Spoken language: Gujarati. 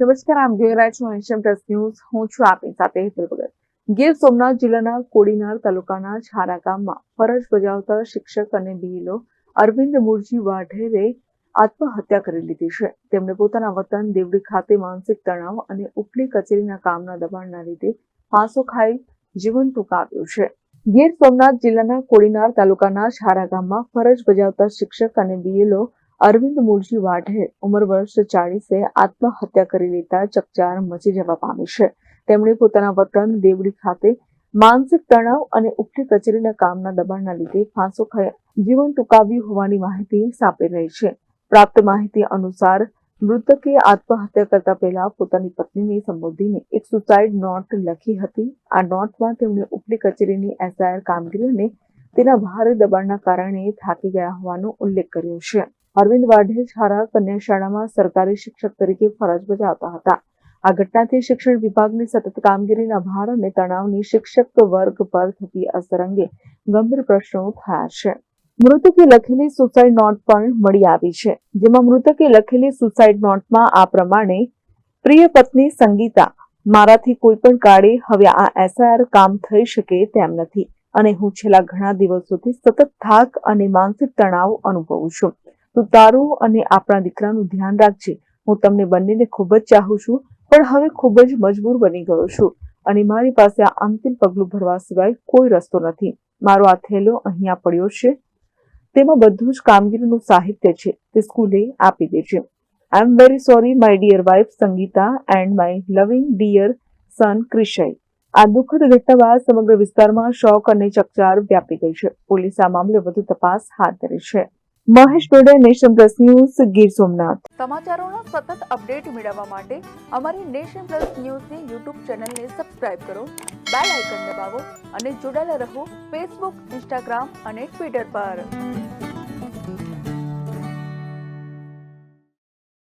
નમસ્કાર, આમ જોઈ રહ્યા છો નેશન પ્રેસ ન્યૂઝ હું છું આપની સાથે હેતલ ગીર સોમનાથ જિલ્લાના કોડીનાર તાલુકાના છારા ગામમાં ફરજ બજાવતા શિક્ષક અને બીએલઓ અરવિંદ મુરજી વાઢેરે આત્મહત્યા કરી લીધી છે. તેમણે પોતાના વતન દેવડી ખાતે માનસિક તણાવ અને ઉપલી કચેરીના કામના દબાણના લીધે ફાંસો ખાઈ જીવન ટૂંકાવ્યું છે. ગીર સોમનાથ જિલ્લાના કોડીનાર તાલુકાના છારા ગામમાં ફરજ બજાવતા શિક્ષક અને બીએલઓ અરવિંદ મૂળજી વાઢે ઉંમર વર્ષ ચાળીસે આત્મહત્યા કરી લેતા ચકચાર મચી જવા પામી છે. તેમણે પોતાના વતન દેવડી ખાતે માનસિક તણાવ અને ઉપલી કચેરીના કામના દબાણના લીધે ફાંસો ખાઈ જીવન ટૂંકાવ્યું હોવાની માહિતી સાંપડી રહી છે. પ્રાપ્ત માહિતી અનુસાર મૃતકે આત્મહત્યા કરતા પહેલા પોતાની પત્નીને સંબોધીને એક સુસાઇડ નોટ લખી હતી. આ નોટમાં તેમણે ઉપલી કચેરીની એસઆઈઆર કામગીરી અને તેના ભારે દબાણના કારણે થાકી ગયા હોવાનો ઉલ્લેખ કર્યો છે. અરવિંદ વાઢેર છારા કન્યા શાળામાં સરકારી શિક્ષક તરીકે ફરજ બજાવતા હતા. આ ઘટનાથી શિક્ષણ વિભાગની સતત કામગીરીના ભાર અને તણાવની શિક્ષક વર્ગ પર થતી અસર અંગે ગંભીર પ્રશ્નો થયા છે. મૃતકે લખેલી સુસાઇડ નોટ પણ મળી આવી છે, જેમાં મૃતકે લખેલી સુસાઇડ નોટમાં આ પ્રમાણે, પ્રિય પત્ની સંગીતા, મારાથી કોઈ પણ કાળે હવે આ એસઆઈઆર કામ થઈ શકે તેમ નથી. અને હું છેલ્લા ઘણા દિવસોથી સતત થાક અને માનસિક તણાવ અનુભવું છું. તું તારું અને આપણા દીકરાનું ધ્યાન રાખજે. હું તમને બંનેને ખૂબ જ ચાહું છું, પણ હવે ખૂબ જ મજબૂર બની ગયો છું અને મારી પાસે આ અંતિમ પગલું ભરવા સિવાય કોઈ રસ્તો નથી. મારો આ થેલો અહીંયા પડ્યો છે. તેમાં બધું જ કામગીરીનું સાહિત્ય છે. તે સ્કૂલે આપી દેજે I am very sorry my dear wife Sangeeta and my loving dear son Krishay. આ દુઃખદ ઘટના બાદ સમગ્ર વિસ્તારમાં શોક અને ચકચાર વ્યાપી ગઈ છે. પોલીસ આ મામલે વધુ તપાસ હાથ ધરી છે. Mahesh Dode nation plus news, Gir Somnath. સમાચારોનો સતત અપડેટ મેળવવા માટે અમારી નેશન પ્લસ ન્યૂઝની યુટ્યુબ ચેનલને સબસ્ક્રાઇબ કરો, બેલ આઇકન દબાવો અને જોડાયેલા રહો ફેસબુક, ઇન્સ્ટાગ્રામ અને ટ્વિટર પર.